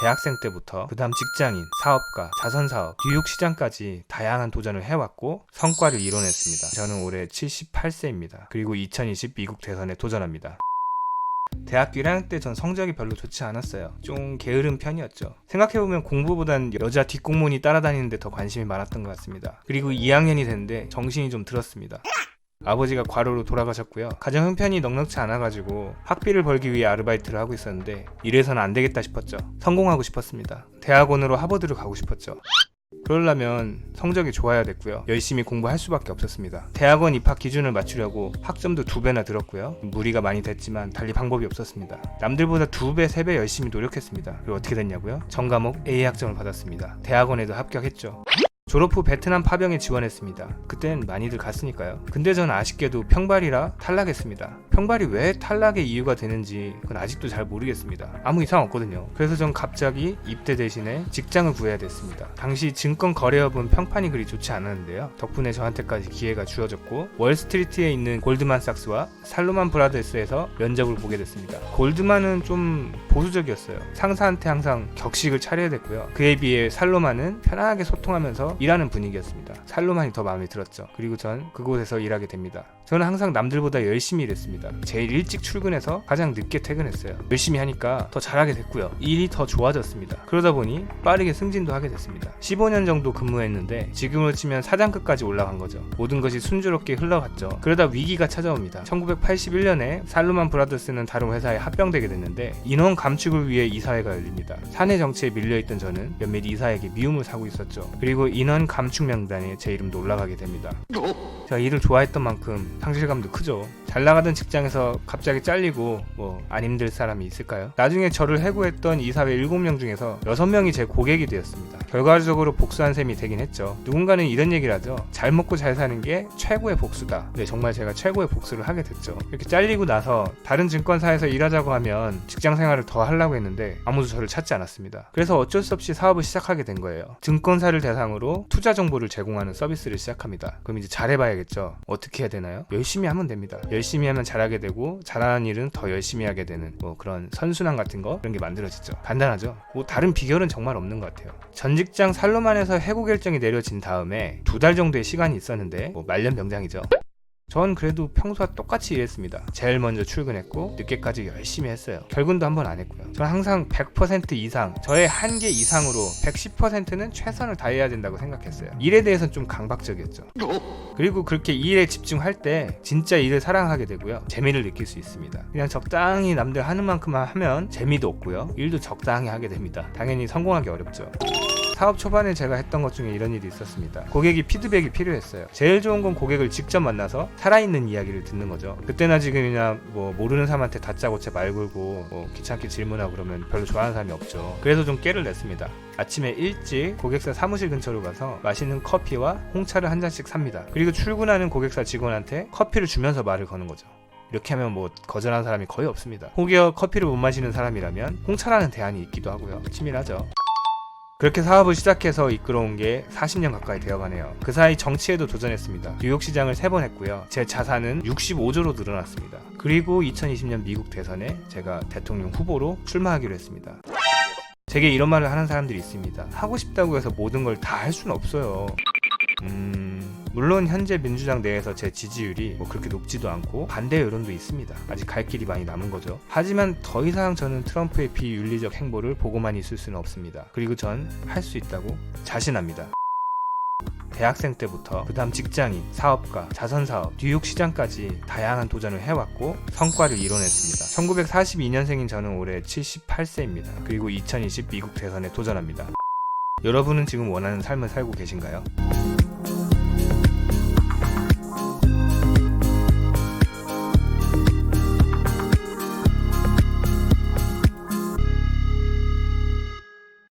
대학생 때부터 그 다음 직장인, 사업가, 자선사업, 뉴욕 시장까지 다양한 도전을 해왔고 성과를 이뤄냈습니다. 저는 올해 78세입니다. 그리고 2020 미국 대선에 도전합니다. 대학교 1학년 때 전 성적이 별로 좋지 않았어요. 좀 게으른 편이었죠. 생각해보면 공부보단 여자 뒷공무원이 따라다니는데 더 관심이 많았던 것 같습니다. 그리고 2학년이 됐는데 정신이 좀 들었습니다. 아버지가 과로로 돌아가셨고요. 가정 형편이 넉넉치 않아가지고 학비를 벌기 위해 아르바이트를 하고 있었는데 이래서는 안 되겠다 싶었죠. 성공하고 싶었습니다. 대학원으로 하버드를 가고 싶었죠. 그러려면 성적이 좋아야 됐고요. 열심히 공부할 수밖에 없었습니다. 대학원 입학 기준을 맞추려고 학점도 두 배나 들었고요. 무리가 많이 됐지만 달리 방법이 없었습니다. 남들보다 두 배, 세 배 열심히 노력했습니다. 그리고 어떻게 됐냐고요? 전 과목 A 학점을 받았습니다. 대학원에도 합격했죠. 졸업 후 베트남 파병에 지원했습니다. 그땐 많이들 갔으니까요. 근데 전 아쉽게도 평발이라 탈락했습니다. 평발이 왜 탈락의 이유가 되는지 그건 아직도 잘 모르겠습니다. 아무 이상 없거든요. 그래서 전 갑자기 입대 대신에 직장을 구해야 됐습니다. 당시 증권 거래업은 평판이 그리 좋지 않았는데요. 덕분에 저한테까지 기회가 주어졌고 월스트리트에 있는 골드만삭스와 살로만 브라더스에서 면접을 보게 됐습니다. 골드만은 좀 보수적이었어요. 상사한테 항상 격식을 차려야 됐고요. 그에 비해 살로만은 편안하게 소통하면서 일하는 분위기였습니다. 살로만이 더 마음에 들었죠. 그리고 전 그곳에서 일하게 됩니다. 저는 항상 남들보다 열심히 일했습니다. 제일 일찍 출근해서 가장 늦게 퇴근했어요. 열심히 하니까 더 잘하게 됐고요. 일이 더 좋아졌습니다. 그러다 보니 빠르게 승진도 하게 됐습니다. 15년 정도 근무했는데 지금으로 치면 사장급까지 올라간 거죠. 모든 것이 순조롭게 흘러갔죠. 그러다 위기가 찾아옵니다. 1981년에 살로만 브라더스는 다른 회사에 합병되게 됐는데 인원 감축을 위해 이사회가 열립니다. 사내 정치에 밀려있던 저는 몇몇 이사에게 미움을 사고 있었죠. 그리고 인원 감축 명단에 제 이름도 올라가게 됩니다. 제가 일을 좋아했던 만큼 상실감도 크죠. 잘 나가던 직장에서 갑자기 잘리고 뭐 안 힘들 사람이 있을까요? 나중에 저를 해고했던 이사회 7명 중에서 6명이 제 고객이 되었습니다. 결과적으로 복수한 셈이 되긴 했죠. 누군가는 이런 얘기를 하죠. 잘 먹고 잘 사는 게 최고의 복수다. 네, 정말 제가 최고의 복수를 하게 됐죠. 이렇게 잘리고 나서 다른 증권사에서 일하자고 하면 직장 생활을 더 하려고 했는데 아무도 저를 찾지 않았습니다. 그래서 어쩔 수 없이 사업을 시작하게 된 거예요. 증권사를 대상으로 투자 정보를 제공하는 서비스를 시작합니다. 그럼 이제 잘해봐야겠죠. 어떻게 해야 되나요? 열심히 하면 됩니다. 열심히 하면 잘하게 되고 잘하는 일은 더 열심히 하게 되는 뭐 그런 선순환 같은 거 그런 게 만들어지죠. 간단하죠. 뭐 다른 비결은 정말 없는 것 같아요. 전 직장 살로만에서 해고 결정이 내려진 다음에 두 달 정도의 시간이 있었는데 뭐 말년 병장이죠. 전 그래도 평소와 똑같이 일했습니다. 제일 먼저 출근했고 늦게까지 열심히 했어요. 결근도 한 번 안 했고요. 저는 항상 100% 이상, 저의 한계 이상으로 110%는 최선을 다해야 된다고 생각했어요. 일에 대해서는 좀 강박적이었죠. 그리고 그렇게 일에 집중할 때 진짜 일을 사랑하게 되고요. 재미를 느낄 수 있습니다. 그냥 적당히 남들 하는 만큼만 하면 재미도 없고요. 일도 적당히 하게 됩니다. 당연히 성공하기 어렵죠. 사업 초반에 제가 했던 것 중에 이런 일이 있었습니다. 고객이 피드백이 필요했어요. 제일 좋은 건 고객을 직접 만나서 살아있는 이야기를 듣는 거죠. 그때나 지금이나 뭐 모르는 사람한테 다짜고짜 말 걸고 뭐 귀찮게 질문하고 그러면 별로 좋아하는 사람이 없죠. 그래서 좀 깨를 냈습니다. 아침에 일찍 고객사 사무실 근처로 가서 맛있는 커피와 홍차를 한 잔씩 삽니다. 그리고 출근하는 고객사 직원한테 커피를 주면서 말을 거는 거죠. 이렇게 하면 뭐 거절하는 사람이 거의 없습니다. 혹여 커피를 못 마시는 사람이라면 홍차라는 대안이 있기도 하고요. 치밀하죠. 그렇게 사업을 시작해서 이끌어온 게 40년 가까이 되어가네요. 그 사이 정치에도 도전했습니다. 뉴욕 시장을 3번 했고요. 제 자산은 65조로 늘어났습니다. 그리고 2020년 미국 대선에 제가 대통령 후보로 출마하기로 했습니다. 제게 이런 말을 하는 사람들이 있습니다. 하고 싶다고 해서 모든 걸 다 할 수는 없어요. 음, 물론 현재 민주당 내에서 제 지지율이 뭐 그렇게 높지도 않고 반대 여론도 있습니다. 아직 갈 길이 많이 남은 거죠. 하지만 더 이상 저는 트럼프의 비윤리적 행보를 보고만 있을 수는 없습니다. 그리고 전 할 수 있다고 자신합니다. 대학생 때부터 그 다음 직장인, 사업가, 자선사업, 뉴욕 시장까지 다양한 도전을 해왔고 성과를 이뤄냈습니다. 1942년생인 저는 올해 78세입니다. 그리고 2020 미국 대선에 도전합니다. 여러분은 지금 원하는 삶을 살고 계신가요?